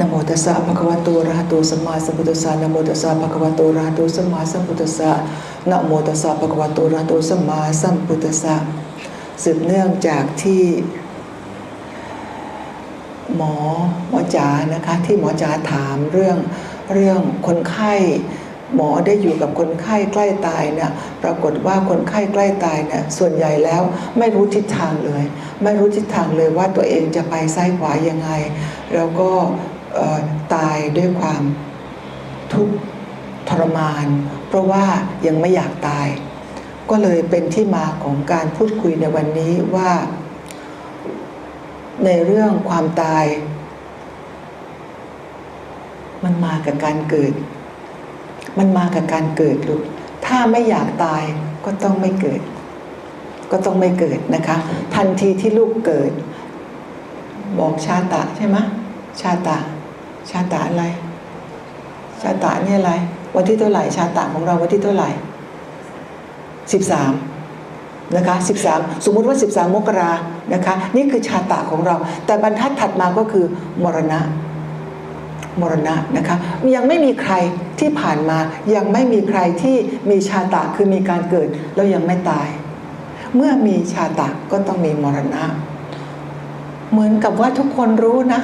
นโมตัสสะภะคะวะโตอะระหะโตสัมมาสัมพุทธัสสะนโมตัสสะภะคะวะโตอะระหะโตสัมมาสัมพุทธัสสะนโมตัสสะภะคะวะโตอะระหะโตสัมมาสัมพุทธัสสะสืบเนื่องจากที่หมอหมอจ๋านะคะที่หมอจ๋าถามเรื่องเรื่องคนไข้หมอได้อยู่กับคนไข้ใกล้ตายเนี่ยปรากฏว่าคนไข้ใกล้ตายเนี่ยส่วนใหญ่แล้วไม่รู้ทิศทางเลย ไม่รู้ทิศทางเลยว่าตัวเองจะไปซ้ายขวายังไง แล้วก็ ตายด้วยความทุกข์ทรมาน เพราะว่ายังไม่อยากตาย ก็เลยเป็นที่มาของการพูดคุยในวันนี้ว่า ในเรื่องความตาย มันมากับการเกิด มันมากับการเกิดลูกถ้าไม่อยากตายก็ต้องไม่เกิด ก็ต้องไม่เกิดนะคะ ทันทีที่ลูกเกิด บอกชาตะใช่ไหมชาตะ ชาตะอะไร ชาตะนี่อะไร วันที่เท่าไหร่ ชาตะของเราวันที่เท่าไหร่สิบสามนะคะ13สามสมุติว่า13มกรานะคะ นี่คือชาตะของเรา แต่บรรทัดถัดมาก็คือมรณะมรณะนะคะยังไม่มีใครที่ผ่านมายังไม่มีใครที่มีชาตะคือมีการเกิดแล้วยังไม่ตาย เมื่อมีชาตะก็ต้องมีมรณะ เหมือนกับว่าทุกคนรู้นะ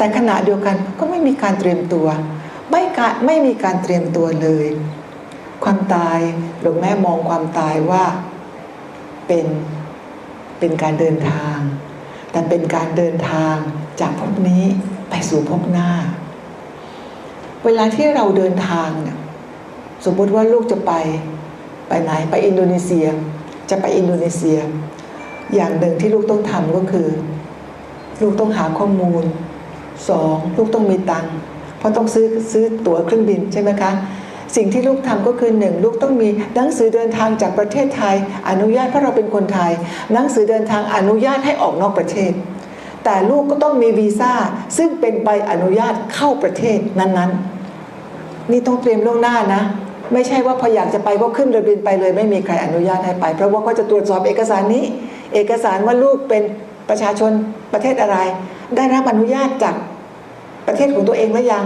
แต่ขณะเดียวกันก็ไม่มีการเตรียมตัว ไม่กะไม่มีการเตรียมตัวเลย ความตายหลวงแม่มองความตายว่าเป็นเป็นการเดินทาง แต่เป็นการเดินทางจากภพนี้ไปสู่ภพหน้า เวลาที่เราเดินทางเนี่ยสมมติว่าลูกจะไปไปไหนไปอินโดนีเซีย จะไปอินโดนีเซีย อย่างหนึ่งที่ลูกต้องทำก็คือ ลูกต้องหาข้อมูล สองลูกต้องมีตังค์เพราะต้องซื้อซื้อตั๋วเครื่องบินใช่ไหมคะสิ่งที่ลูกทำก็คือหนึ่งลูกต้องมีหนังสือเดินทางจากประเทศไทย อนุญาตเพราะเราเป็นคนไทย หนังสือเดินทางอนุญาตให้ออกนอกประเทศ แต่ลูกก็ต้องมีวีซ่าซึ่งเป็นใบอนุญาตเข้าประเทศนั้นๆ นี่ต้องเตรียมล่วงหน้านะ ไม่ใช่ว่าพออยากจะไปก็ขึ้นเรือบินไปเลย ไม่มีใครอนุญาตให้ไป เพราะว่าก็จะตรวจสอบเอกสารนี้ เอกสารว่าลูกเป็นประชาชนประเทศอะไร ได้รับอนุญาตจาก ประเทศของตัวเองแล้วยัง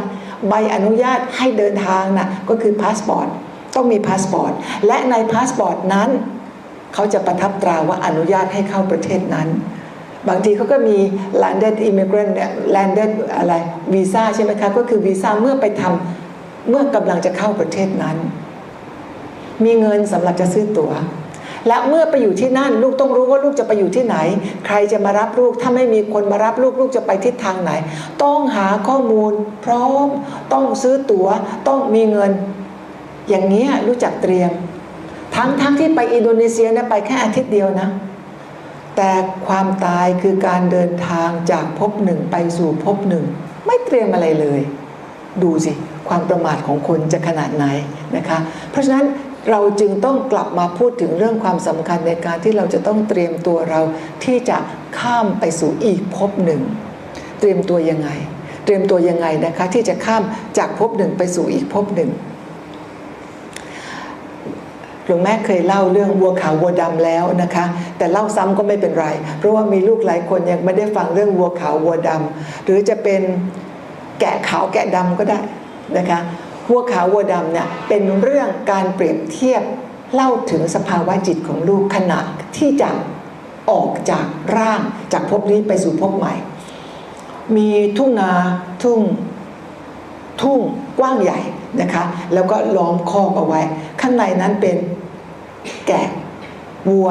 ใบอนุญาตให้เดินทางน่ะก็คือพาสปอร์ตต้องมีพาสปอร์ตและในพาสปอร์ตนั้น เขาจะประทับตราว่าอนุญาตให้เข้าประเทศนั้น บางทีเขาก็มี landed immigrant เนี่ย landed อะไรวีซ่าใช่ไหมคะก็คือวีซ่าเมื่อไปทำเมื่อกำลังจะเข้าประเทศนั้น มีเงินสำหรับจะซื้อตั๋ว และเมื่อไปอยู่ที่นั่นลูกต้องรู้ว่าลูกจะไปอยู่ที่ไหน ใครจะมารับลูก ถ้าไม่มีคนมารับลูกลูกจะไปทิศทางไหน ต้องหาข้อมูล พร้อม ต้องซื้อตัว๋ว ต้องมีเงิน อย่างนี้ยรู้จักเตรียม ทั้งทั้งที่ไปอินโดนีเซียนะไปแค่อาทิตย์เดียวนะ แต่ความตายคือการเดินทางจากภพหนึ่งไปสู่ภพหนึ่ง ไม่เตรียมอะไรเลย ดูสิความประมาทของคนจะขนาดไหนนะคะ เพราะฉะนั้น เราจึงต้องกลับมาพูดถึงเรื่องความสำคัญในการที่เราจะต้องเตรียมตัวเราที่จะข้ามไปสู่อีกภพหนึ่ง เตรียมตัวยังไง เตรียมตัวยังไงนะคะที่จะข้ามจากภพหนึ่งไปสู่อีกภพหนึ่งหลวงแม่เคยเล่าเรื่องวัวขาววัวดำแล้วนะคะ แต่เล่าซ้ำก็ไม่เป็นไร เพราะว่ามีลูกหลายคนยังไม่ได้ฟังเรื่องวัวขาววัวดำหรือจะเป็นแกะขาวแกะดำก็ได้นะคะ วัวขาววัวดำเนี่ยเป็นเรื่องการเปรียบเทียบเล่าถึงสภาวะจิตของลูกขณะที่จะออกจากร่างจากภพนี้ไปสู่ภพใหม่ มีทุ่งนาทุ่งทุ่งกว้างใหญ่นะคะ แล้วก็ล้อมคอกเอาไว้ ข้างในนั้นเป็นแกะวัว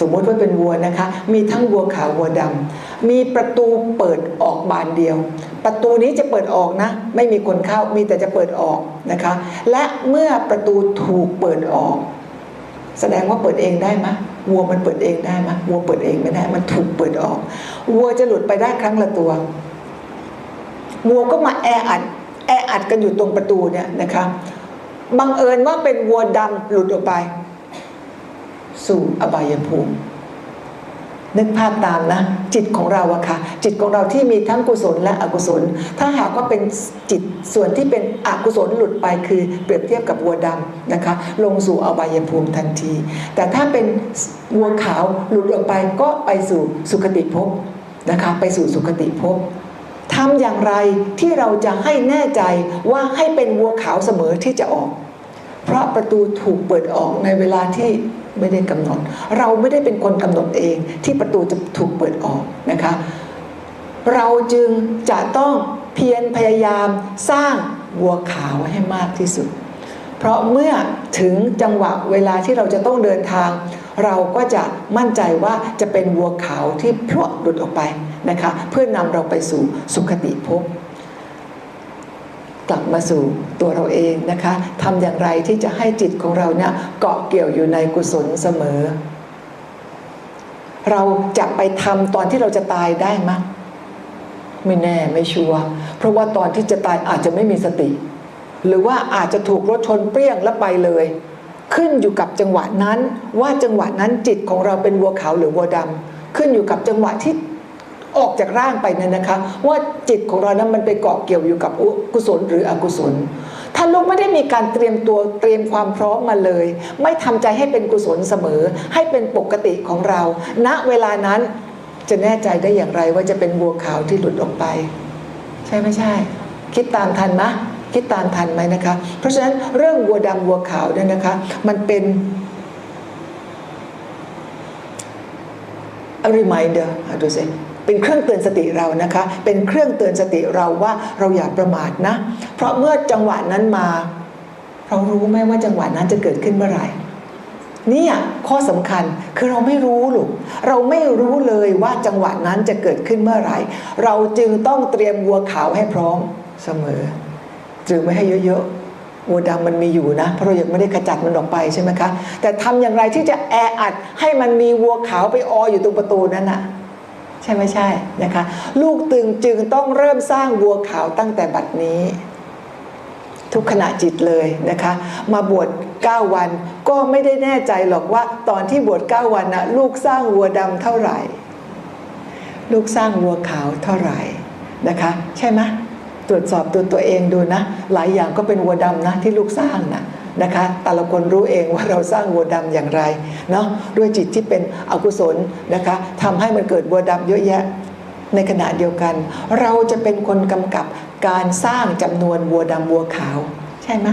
สมมติว่าเป็นวัวนะคะ มีทั้งวัวขาววัวดำมีประตูเปิดออกบานเดียว ประตูนี้จะเปิดออกนะ ไม่มีคนเข้ามีแต่จะเปิดออกนะคะ และเมื่อประตูถูกเปิดออก แสดงว่าเปิดเองได้ไหมวัวมันเปิดเองได้ไหมวัวเปิดเองไม่ได้ มันถูกเปิดออก วัวจะหลุดไปได้ครั้งละตัว วัวก็มาแออัดแออัดกันอยู่ตรงประตูเนี่ยนะคะบังเอิญว่าเป็นวัวดำหลุดออกไป สู่อบายภูมิ นึกภาพตามนะ จิตของเราอะค่ะ จิตของเราที่มีทั้งกุศลและอกุศล ถ้าหากว่าเป็นจิตส่วนที่เป็นอกุศลหลุดไปคือเปรียบเทียบกับวัวดำนะคะ ลงสู่อบายภูมิทันที แต่ถ้าเป็นวัวขาวหลุดออกไปก็ไปสู่สุคติภพนะคะ ไปสู่สุคติภพทำอย่างไรที่เราจะให้แน่ใจว่าให้เป็นวัวขาวเสมอที่จะออก เพราะประตูถูกเปิดออกในเวลาที่ ไม่ได้กำหนด เราไม่ได้เป็นคนกำหนดเองที่ประตูจะถูกเปิดออกนะคะ เราจึงจะต้องเพียรพยายามสร้างวัวขาวให้มากที่สุด เพราะเมื่อถึงจังหวะเวลาที่เราจะต้องเดินทาง เราก็จะมั่นใจว่าจะเป็นวัวขาวที่พรวดหลุดออกไปนะคะ เพื่อนำเราไปสู่สุขติภพ กลับมาสู่ตัวเราเองนะคะทำอย่างไรที่จะให้จิตของเราเนี่ยเกาะเกี่ยวอยู่ในกุศลเสมอ เราจะไปทำตอนที่เราจะตายได้ไหมไม่แน่ไม่ชัวร์เพราะว่าตอนที่จะตายอาจจะไม่มีสติ หรือว่าอาจจะถูกรถชนเปรี้ยงแล้วไปเลย ขึ้นอยู่กับจังหวะนั้นว่าจังหวะนั้นจิตของเราเป็นวัวขาวหรือวัวดำขึ้นอยู่กับจังหวะที่ ออกจากร่างไปนี่ยนะคะ ว่าจิตของเรานั้นมันไปเกาะเกี่ยวอยู่กับกุศลหรืออกุศล ถ้าลูกไม่ได้มีการเตรียมตัวเตรียมความพร้อมมาเลย ไม่ทำใจให้เป็นกุศลเสมอ ให้เป็นปกติของเรา ณเวลานั้นจะแน่ใจได้อย่างไรว่าจะเป็นบัวขาวที่หลุดออกไป ใช่ไม่ใช่ คิดตามทันไหมคิดตามทันไหมนะคะ เพราะฉะนั้นเรื่องวัวดำวัวขาวเนี่ยนะคะ มันเป็น a reminder อะดูสิ เป็นเครื่องเตือนสติเรานะคะ เป็นเครื่องเตือนสติเราว่าเราอย่าประมาทนะ เพราะเมื่อจังหวะนั้นมา เรารู้ไหมว่าจังหวะนั้นจะเกิดขึ้นเมื่อไหร่เนี่ยข้อสำคัญคือเราไม่รู้หรอกเราไม่รู้เลยว่าจังหวะนั้นจะเกิดขึ้นเมื่อไหร่ เราจึงต้องเตรียมวัวขาวให้พร้อมเสมอตรึงไว้ให้เยอะๆวัวดำมันมีอยู่นะ เพราะเรายังไม่ได้ขจัดมันออกไปใช่ไหมคะ แต่ทำอย่างไรที่จะแออัดให้มันมีวัวขาวไปอออยู่ตรงประตูนั้นน่ะ ใช่ไม่ใช่นะคะ ลูกตึงจึงต้องเริ่มสร้างวัวขาวตั้งแต่บัดนี้ ทุกขณะจิตเลยนะคะ มาบวช9วันก็ไม่ได้แน่ใจหรอกว่า ตอนที่บวช9วันนะลูกสร้างวัวดำเท่าไหร่ ลูกสร้างวัวขาวเท่าไหร่นะคะ ใช่ไหมตรวจสอบตัวตัวเองดูนะ หลายอย่างก็เป็นวัวดำนะที่ลูกสร้างนะ นะคะ แต่ละคนรู้เองว่าเราสร้างวัวดำอย่างไรเนาะด้วยจิตที่เป็นอกุศลนะคะทำให้มันเกิดวัวดำเยอะแยะ ในขณะเดียวกัน เราจะเป็นคนกำกับการสร้างจำนวนวัวดำวัวขาว ใช่ไหม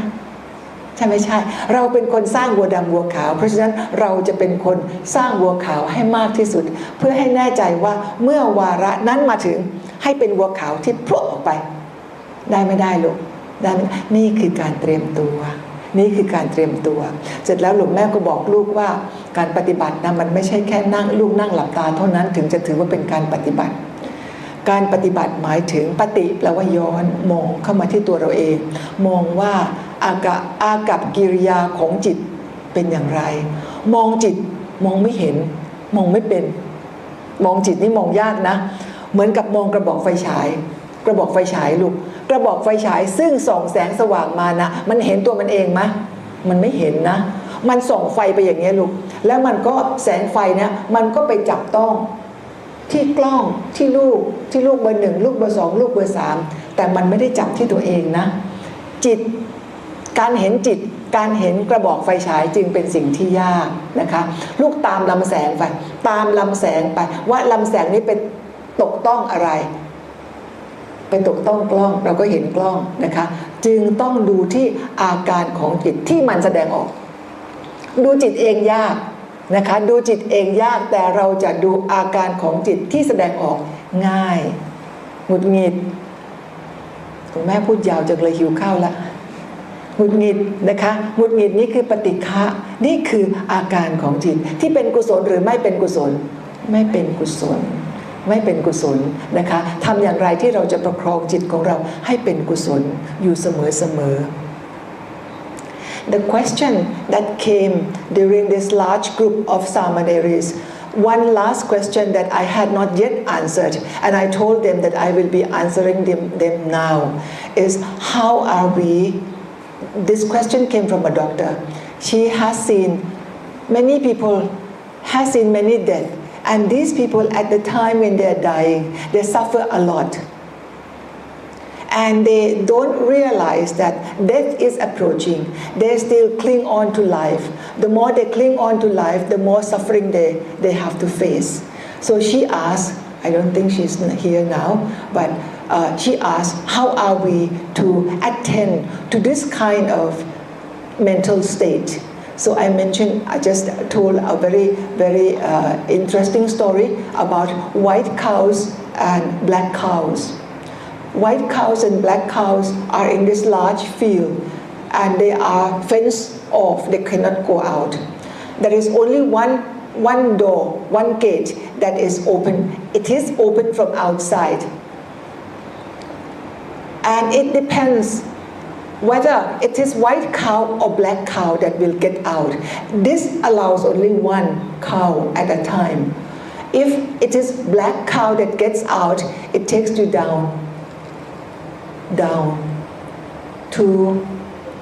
ใช่ไม่ใช่ เราเป็นคนสร้างวัวดำวัวขาว เพราะฉะนั้นเราจะเป็นคนสร้างวัวขาวให้มากที่สุด เพื่อให้แน่ใจว่าเมื่อวาระนั้นมาถึงให้เป็นวัวขาวที่พรวดออกไป ได้ไม่ได้ลูกได้ไหมนี่คือการเตรียมตัว นี่คือการเตรียมตัว เสร็จแล้วหลวงแม่ก็บอกลูกว่าการปฏิบัตินะมันไม่ใช่แค่นั่งลูกนั่งหลับตาเท่านั้นถึงจะถือว่าเป็นการปฏิบัติ การปฏิบัติหมายถึงปฏิแปลว่าย้อนมองเข้ามาที่ตัวเราเอง มองว่าอากะอากับกิริยาของจิตเป็นอย่างไร มองจิตมองไม่เห็น มองไม่เป็น มองจิตนี่มองยากนะ เหมือนกับมองกระบอกไฟฉาย กระบอกไฟฉายลูกกระบอกไฟฉายซึ่งส่องแสงสว่างมานะ มันเห็นตัวมันเองไหมมันไม่เห็นนะ มันส่องไฟไปอย่างเงี้ยลูก แล้วมันก็แสงไฟเนี่ยมันก็ไปจับต้องที่กล้องที่ลูกที่ลูกเบอร์หนึ่งลูกเบอร์สองลูกเบอร์สามแต่มันไม่ได้จับที่ตัวเองนะ จิตการเห็นจิตการเห็นกระบอกไฟฉายจึงเป็นสิ่งที่ยากนะคะ ลูกตามลำแสงไปตามลำแสงไปว่าลำแสงนี้เป็นตกต้องอะไร ไปตกต้องกล้องเราก็เห็นกล้องนะคะ จึงต้องดูที่อาการของจิตที่มันแสดงออก ดูจิตเองยากนะคะ ดูจิตเองยากแต่เราจะดูอาการของจิตที่แสดงออกง่ายหงุดหงิดคุณแม่พูดยาวจังเลยหิวข้าวละหงุดหงิดนะคะหงุดหงิดนี่คือปฏิฆะนี่คืออาการของจิตที่เป็นกุศลหรือไม่เป็นกุศล ไม่เป็นกุศล ไม่เป็นกุศลนะคะทำอย่างไรที่เราจะประคองจิตของเราให้เป็นกุศลอยู่เสมอเสมอ the question that came during this large group of samaneris one last question that I had not yet answered and I told them that I will be answering them, them now is how are we this question came from a doctor she has seen many people has seen many deaths and these people at the time when they're dying they suffer a lot and they don't realize that death is approaching. They still cling on to life. The more they cling on to life, the more suffering they, they have to face. So she asked, I don't think she's here now, but uh, she asked, How are we to attend to this kind of mental state? So I mentioned, I just told a very, very uh, interesting story about white cows and black cows. White cows and black cows are in this large field and they are fenced off, they cannot go out. There is only one, one door, one gate that is open. It is open from outside. And it depends whether it is white cow or black cow that will get out. This allows only one cow at a time. If it is black cow that gets out, it takes you down, down to,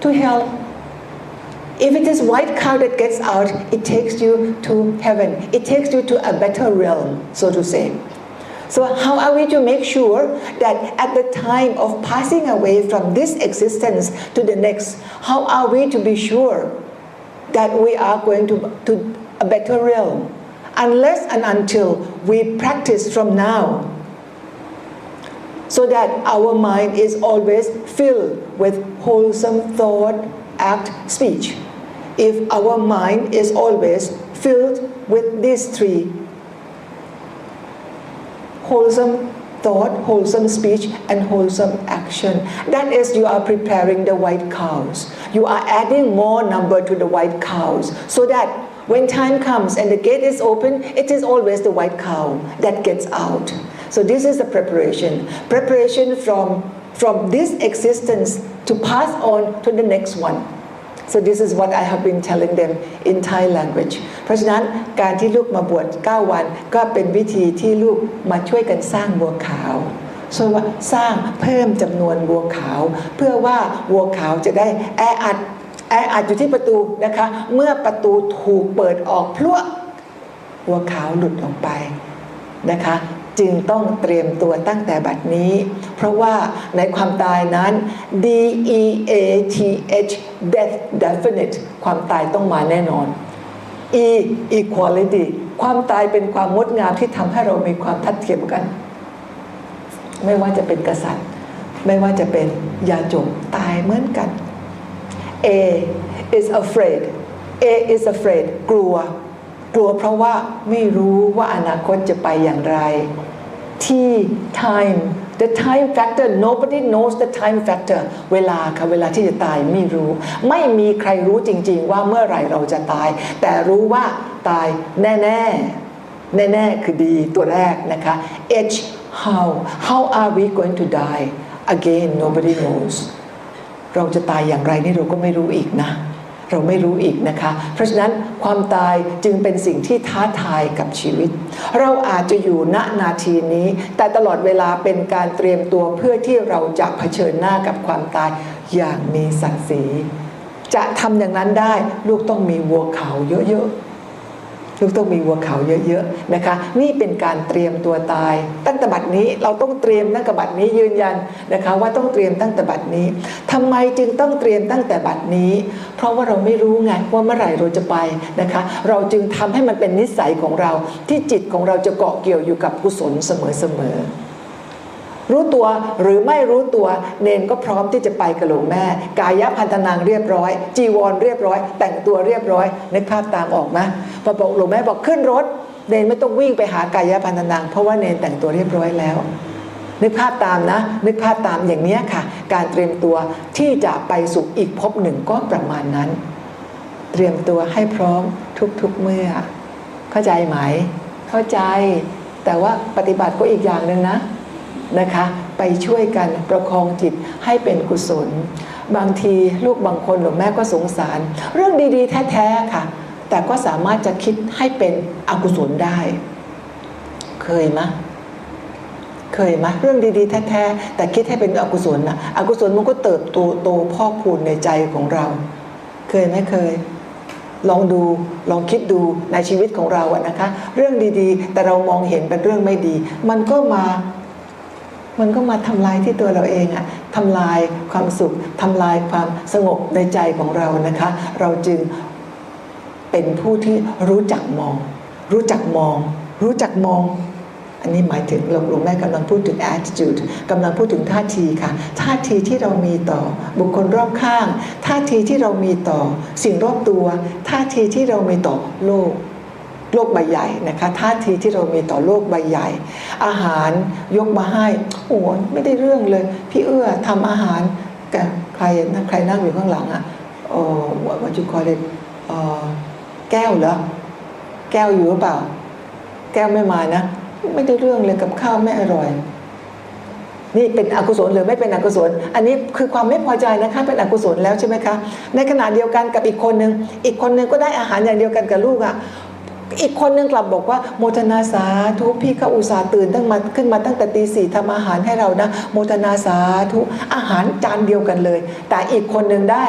to hell. If it is white cow that gets out, it takes you to heaven. It takes you to a better realm, so to say. So, how are we to make sure that at the time of passing away from this existence to the next, how are we to be sure that we are going to, to a better realm? Unless and until we practice from now, so that our mind is always filled with wholesome thought, act, speech. If our mind is always filled with these three wholesome thought, wholesome speech, and wholesome action. That is, you are preparing the white cows. You are adding more number to the white cows so that when time comes and the gate is open, it is always the white cow that gets out. So this is the preparation. Preparation from, from this existence to pass on to the next one. So this is what I have been telling them in Thai language เพราะฉะนั้นการที่ลูกมาบวช 9 วัน ก็เป็นวิธีที่ลูกมาช่วยกันสร้างบัวขาวช่วยว่าสร้างเพิ่มจำนวนบัวขาว เพื่อว่าบัวขาวจะได้แออัดแออัดอยู่ที่ประตูนะคะ เมื่อประตูถูกเปิดออกพลวดบัวขาวหลุดออกไปนะคะ จึงต้องเตรียมตัวตั้งแต่บัดนี้ เพราะว่าในความตายนั้น D E A T H death definite ความตายต้องมาแน่นอน E equality ความตายเป็นความงดงามที่ทำให้เรามีความทัดเทียมกัน ไม่ว่าจะเป็นกษัตริย์ ไม่ว่าจะเป็นยาจกตายเหมือนกัน A is afraid A is afraid กลัว กลัวเพราะว่าไม่รู้ว่าอนาคตจะไปอย่างไร T time the time factor nobody knows the time factor เวลาค่ะเวลาที่จะตายไม่รู้ ไม่มีใครรู้จริง ๆ ว่าเมื่อไหร่เราจะตาย แต่รู้ว่าตายแน่ๆ แน่ๆ คือดีตัวแรกนะคะ H how how are we going to die again nobody knows เราจะตายอย่างไรนี่เราก็ไม่รู้อีกนะ เราไม่รู้อีกนะคะ เพราะฉะนั้นความตายจึงเป็นสิ่งที่ท้าทายกับชีวิต เราอาจจะอยู่ณนาทีนี้ แต่ตลอดเวลาเป็นการเตรียมตัวเพื่อที่เราจะเผชิญหน้ากับความตายอย่างมีศักดิ์ศรีจะทำอย่างนั้นได้ลูกต้องมีวัวเขาเยอะๆ ลูกต้องมีวัวเขาเยอะๆนะคะ นี่เป็นการเตรียมตัวตาย ตั้งแต่บัดนี้เราต้องเตรียมตั้งแต่บัดนี้ยืนยันนะคะ ว่าต้องเตรียมตั้งแต่บัดนี้ทำไมจึงต้องเตรียมตั้งแต่บัดนี้ เพราะว่าเราไม่รู้ไงว่าเมื่อไหร่เราจะไปนะคะ เราจึงทำให้มันเป็นนิสัยของเราที่จิตของเราจะเกาะเกี่ยวอยู่กับกุศลเสมอๆ รู้ตัวหรือไม่รู้ตัวเนนก็พร้อมที่จะไปกับหลวงแม่ กายพันธนางเรียบร้อย จีวรเรียบร้อย แต่งตัวเรียบร้อยนึกภาพตามออกไหมพอบอกหลวงแม่บอกขึ้นรถ เนนไม่ต้องวิ่งไปหากายพันธนางเพราะว่าเนนแต่งตัวเรียบร้อยแล้วนึกภาพตามนะ นึกภาพตามอย่างนี้ค่ะ การเตรียมตัวที่จะไปสู่อีกภพหนึ่งก็ประมาณนั้น เตรียมตัวให้พร้อมทุกๆเมื่อ เข้าใจไหม เข้าใจ แต่ว่าปฏิบัติก็อีกอย่างหนึ่งนะ นะคะ ไปช่วยกันประคองจิตให้เป็นกุศล บางทีลูกบางคนหรือแม่ก็สงสาร เรื่องดีๆ แท้ๆค่ะ แต่ก็สามารถจะคิดให้เป็นอกุศลได้ เคยไหมเคยไหมเรื่องดีๆ แท้ๆแต่คิดให้เป็นอกุศลนะอกุศลมันก็เติบโตโตพอกพูนในใจของเรา เคยไหมเคย ลองดูลองคิดดูในชีวิตของเราอะนะคะ เรื่องดีๆ แต่เรามองเห็นเป็นเรื่องไม่ดี มันก็มา มันก็มาทำลายที่ตัวเราเองอะทำลายความสุขทำลายความสงบในใจของเรานะคะ เราจึงเป็นผู้ที่รู้จักมอง รู้จักมอง รู้จักมองอันนี้หมายถึงหลวงหลวงแม่กำลังพูดถึง attitude กำลังพูดถึงท่าทีค่ะ ท่าทีที่เรามีต่อบุคคลรอบข้าง ท่าทีที่เรามีต่อสิ่งรอบตัว ท่าทีที่เรามีต่อโลก โลกใบใหญ่นะคะท่าทีที่เรามีต่อโลกใบใหญ่ อาหารยกมาให้โอ้ไม่ได้เรื่องเลย พี่เอื้อทำอาหารแกใครนะใครนั่งอยู่ข้างหลังอะโอ้วันจุคอเลยแก้วเหรอแก้วอยู่หรือเปล่า แก้วไม่มานะ ไม่ได้เรื่องเลยกับข้าวไม่อร่อย นี่เป็นอกุศลหรือไม่เป็นอกุศล อันนี้คือความไม่พอใจนะคะเป็นอกุศลแล้วใช่ไหมคะ ในขณะเดียวกันกับอีกคนหนึ่งอีกคนหนึ่งก็ได้อาหารอย่างเดียวกันกับลูกอะ อีกคนนึงกลับบอกว่าโมทนาสาธุพี่เขาอุตส่าห์ตื่นตั้งมาขึ้นมาตั้งแต่ตีสี่ทำอาหารให้เรานะ โมทนาสาธุอาหารจานเดียวกันเลย แต่อีกคนนึงได้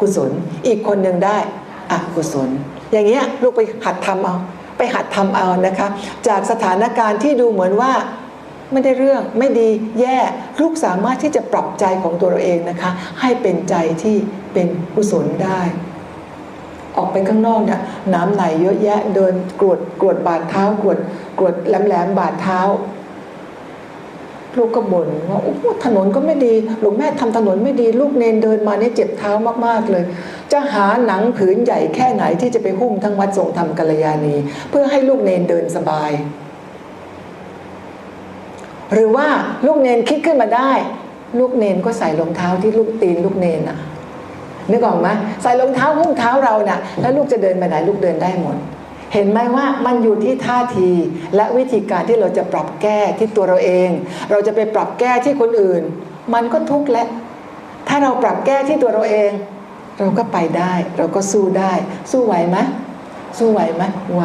กุศล อีกคนนึงได้อกุศล อย่างเงี้ยลูกไปหัดทำเอาไปหัดทำเอานะคะ จากสถานการณ์ที่ดูเหมือนว่าไม่ได้เรื่องไม่ดีแย่ลูกสามารถที่จะปรับใจของตัวเราเองนะคะ ให้เป็นใจที่เป็นกุศลได้ ออกไปข้างนอกเนี่ยน้ำไหลเยอะแยะเดินกรวดกรวดบาดเท้ากรวดกรวดแหลมๆบาดเท้า ลูกก็บ่นว่าโอ้ถนนก็ไม่ดีหลวงแม่ทำถนนไม่ดี ลูกเนนเดินมาเนี่ยเจ็บเท้ามากๆเลย จะหาหนังผืนใหญ่แค่ไหนที่จะไปหุ้มทั้งวัดทรงธรรมกัลยาณี เพื่อให้ลูกเนนเดินสบาย หรือว่าลูกเนนคิดขึ้นมาได้ ลูกเนนก็ใส่รองเท้าที่ลูกตีนลูกเนนอะ นึกออกไหมใส่รองเท้าหุ้มเท้าเราน่ะแล้วลูกจะเดินไปไหนลูกเดินได้หมด เห็นไหมว่ามันอยู่ที่ท่าทีและวิธีการที่เราจะปรับแก้ที่ตัวเราเอง เราจะไปปรับแก้ที่คนอื่น มันก็ทุกข์และ ถ้าเราปรับแก้ที่ตัวเราเอง เราก็ไปได้ เราก็สู้ได้ สู้ไหวไหมสู้ไหวไหมไหว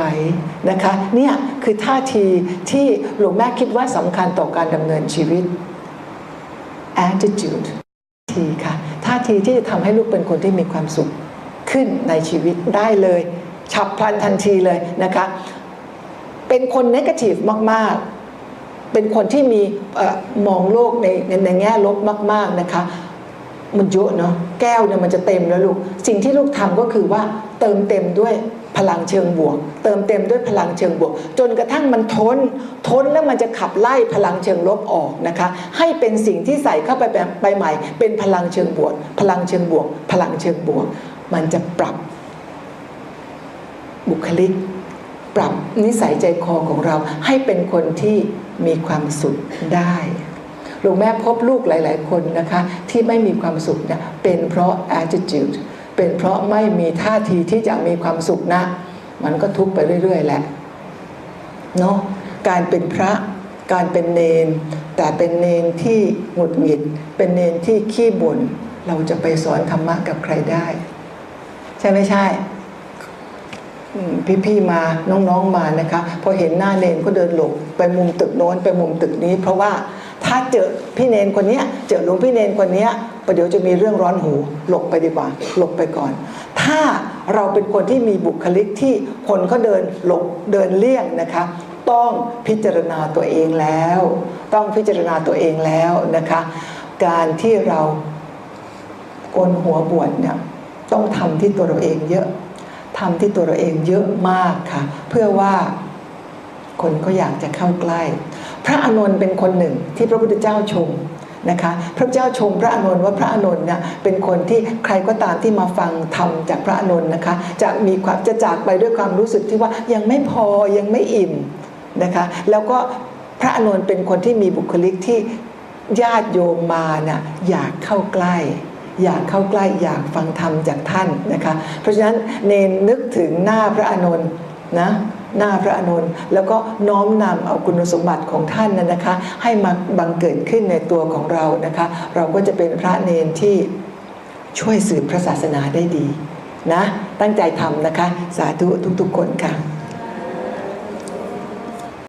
นะคะ เนี่ยคือท่าทีที่หลวงแม่คิดว่าสำคัญต่อการดำเนินชีวิต attitude ทีค่ะ ท่าทีที่จะทำให้ลูกเป็นคนที่มีความสุขขึ้นในชีวิตได้เลย ฉับพลันทันทีเลยนะคะ เป็นคนนกาทีฟมาก ๆ เป็นคนที่มีอมองโลกในในในแง่ลบมาก ๆนะคะ มันเยอะเนาะแก้วเนี่ยมันจะเต็มแล้วลูก สิ่งที่ลูกทำก็คือว่า เติมเต็มด้วยพลังเชิงบวก เติมเต็มด้วยพลังเชิงบวก จนกระทั่งมันทนทนแล้วมันจะขับไล่พลังเชิงลบออกนะคะ ให้เป็นสิ่งที่ใส่เข้าไปแบบไปใหม่ เป็นพลังเชิงบวก พลังเชิงบวก พลังเชิงบวก มันจะปรับบุคลิก ปรับนิสัยใจคอของเราให้เป็นคนที่มีความสุขได้หลวงแม่พบลูกหลาย ๆ คนนะคะ ที่ไม่มีความสุขเนี่ยเป็นเพราะ attitude เป็นเพราะไม่มีท่าทีที่จะมีความสุขนะ มันก็ทุกข์ไปเรื่อย ๆ แหละเนาะการเป็นพระการเป็นเนน แต่เป็นเนนที่หงุดหงิด เป็นเนนที่ขี้บ่นเราจะไปสอนธรรมะกับใครได้ ใช่ไม่ใช่พี่ๆมาน้องๆมานะคะพอเห็นหน้าเนนก็เดินหลบไปมุมตึกโน้นไปมุมตึกนี้ เพราะว่า ถ้าเจอพี่เนนคนนี้เจอหลวงพี่เนนคนนี้ประเดี๋ยวจะมีเรื่องร้อนหูหลบไปดีกว่า หลบไปก่อน ถ้าเราเป็นคนที่มีบุคลิกที่คนเขาเดินหลบเดินเลี่ยงนะคะ ต้องพิจารณาตัวเองแล้ว ต้องพิจารณาตัวเองแล้วนะคะ การที่เราโกนหัวบวชเนี่ยต้องทำที่ตัวเราเองเยอะทำที่ตัวเราเองเยอะมากค่ะ เพื่อว่าคนก็อยากจะเข้าใกล้ พระอานนท์เป็นคนหนึ่งที่พระพุทธเจ้าชมนะคะพระเจ้าชมพระอานนท์ว่าพระอานนท์เนี่ยเป็นคนที่ใครก็ตามที่มาฟังธรรมจากพระอานนท์นะคะจะมีความจะจากไปด้วยความรู้สึกที่ว่ายังไม่พอยังไม่อิ่มนะคะแล้วก็พระอานนท์เป็นคนที่มีบุคลิกที่ญาติโยมมาน่ะอยากเข้าใกล้ อยากเข้าใกล้อยากฟังธรรมจากท่านนะคะเพราะฉะนั้นเนนนึกถึงหน้าพระอานนท์นะ หน้าพระอานนท์แล้วก็น้อมนำเอาคุณสมบัติของท่านนั้นนะคะ ให้มาบังเกิดขึ้นในตัวของเรานะคะ เราก็จะเป็นพระเนนที่ช่วยสืบพระศาสนาได้ดีนะ ตั้งใจทำนะคะ สาธุทุกๆคนค่ะ